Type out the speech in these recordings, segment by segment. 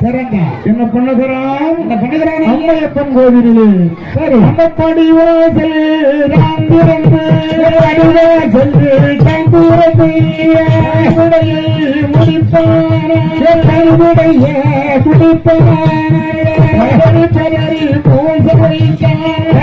திறங்க என்ன பண்ணுகிறான் அம்மையப்பன் திறந்து குடிப்பான பதறி பூச வைத்தான்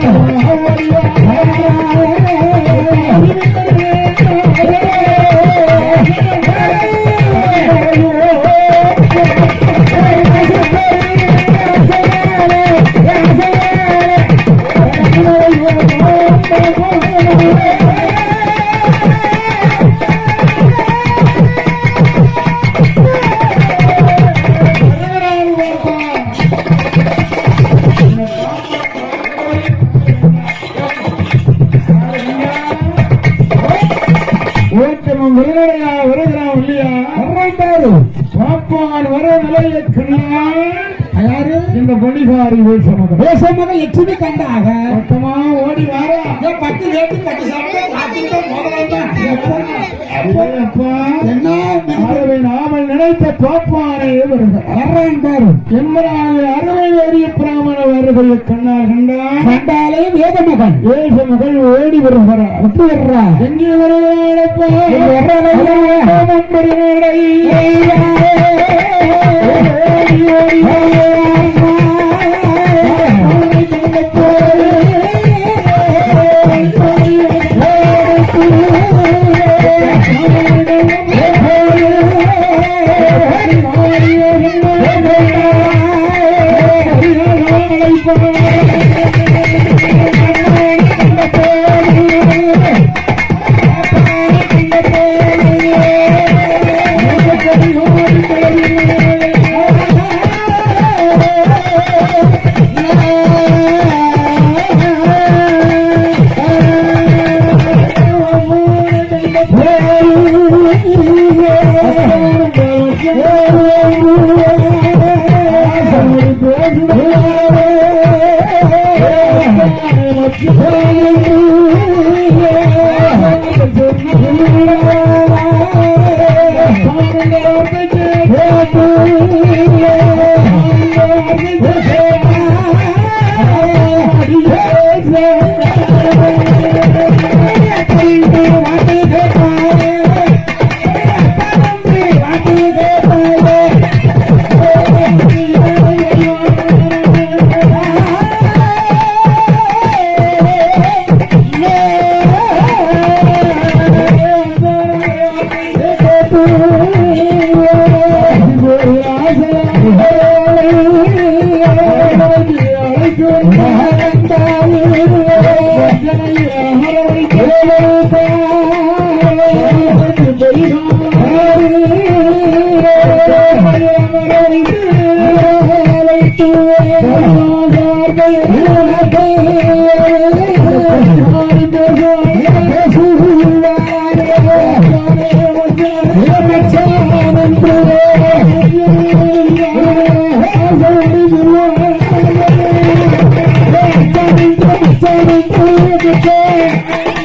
Oh, ஓட்டமும் விருதனையா வருகிறான் இல்லையா? பாப்பான் வர நிலையை கண்ணால் யாரு? இந்த பொடிசாரி பேசமகன் தேசமாக எச்சுமி கண்டாக. மொத்தமா ஓடி வாரா. பத்து வேட்டு பத்து நாமல் நினைத்த பாப்பானே வருகிறார் எம்மனாக அறுவை வேறிய வருகைய கண்ணால் கண்டான் கண்டாலே வேத மகன் தேச மகள் ஓடி வர்றா எங்கே है ఆ você.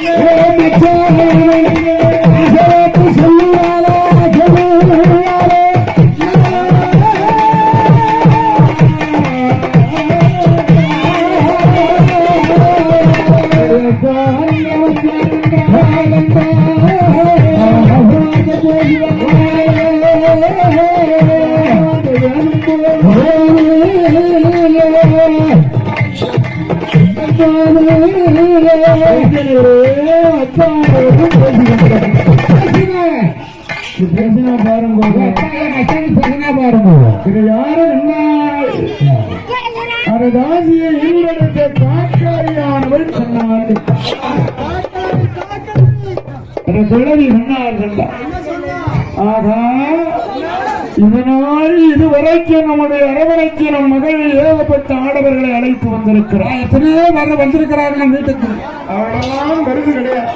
பேசினா பாருங்க பேசினா பாருங்க இது யாரு என்ன அரதாசியை ஈடுபடுத்த காக்காரியானவள் சொன்னார்கள் அதை சொன்னார்கள் ஆகா இதனால் இதுவரைக்கும் நம்முடைய அரவணைக்கு நம் மகள் ஏகப்பட்ட ஆடவர்களை அழைத்து வந்திருக்கிறார். எத்தனையோ பேர் வந்திருக்கிறார்கள் வீட்டுக்கு. அவளெல்லாம் கருது கிடையாது.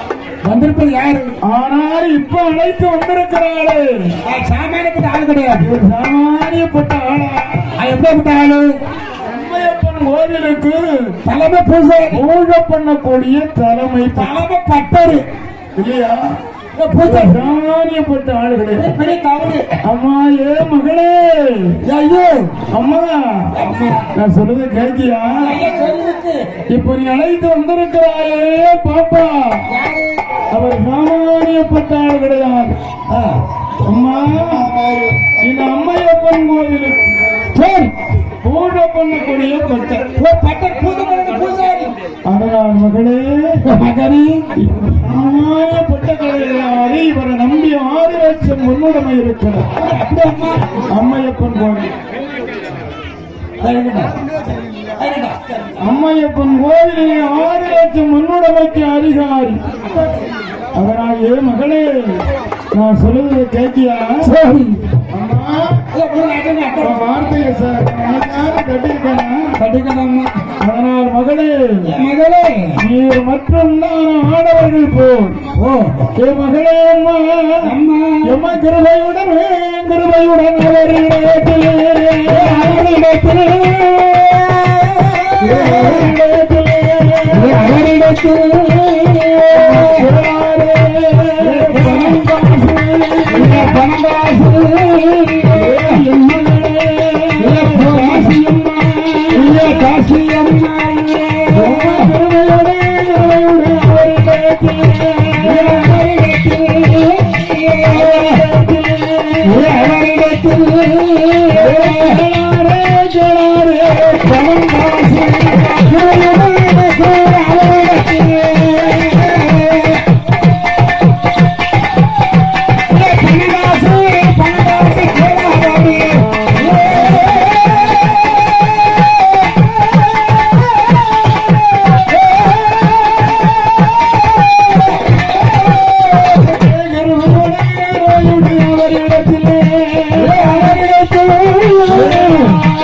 வந்திருப்பது யாரு? ஆனால் இப்ப அழைத்து வந்திருக்கிறாளே. சாமானியப்பட்ட ஆள் கிடையாது. சாமானியப்பட்ட ஆளா? எப்படிப்பட்ட ஆளு? கோவிலுக்கு தலைமை பூசாரி பூஜை பண்ணக்கூடிய தலைமை தலைமை பட்டரு. இல்லையா? பூசாரி சாமானியப்பட்ட ஆளு கிடையாது பெரிய தவறு அம்மா ஏ மகளே. ஐயோ. அம்மா நான் ஐயா சொல்லிருக்கு இப்ப நீ அழைத்து வந்திருக்கிறாயே பாப்பா. அவர் சாமானியப்பட்ட ஆள் கிடையாது. அம்மா இந்த அம்மையப்பன் கோவிலுக்கு பூஜை பண்ணக்கூடிய பட்டர் பூஜை பண்ணுறது அதனால் மகளே. மகனே. சாமானியப்பட்ட கிடையாது இவரை நம்பி ஆறு லட்சம் முன்னுடைமை இருக்கிறார் அம்மையப்பன் கோவில். அம்மையப்பன் கோவிலில் ஆறு லட்சம் முன்னுடைமைக்கு அதிகாரி. அதனால் ஏ மகளே நான் சொல்லுவதை கேட்கியா வார்த்தையை சார் உனக்காக கட்டியிருக்கேனா? கட்டிக்கலாமா? அதனால் மகளே மகளே. நீர் மட்டும்தான் ஆடவர்கள் போல். ஓ. ஏ மகளே அம்மா அம்மா. எம்ம கிருபையுடன் கிருபையுடன் அவர் மனம் போலே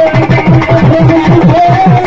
அழகாகவே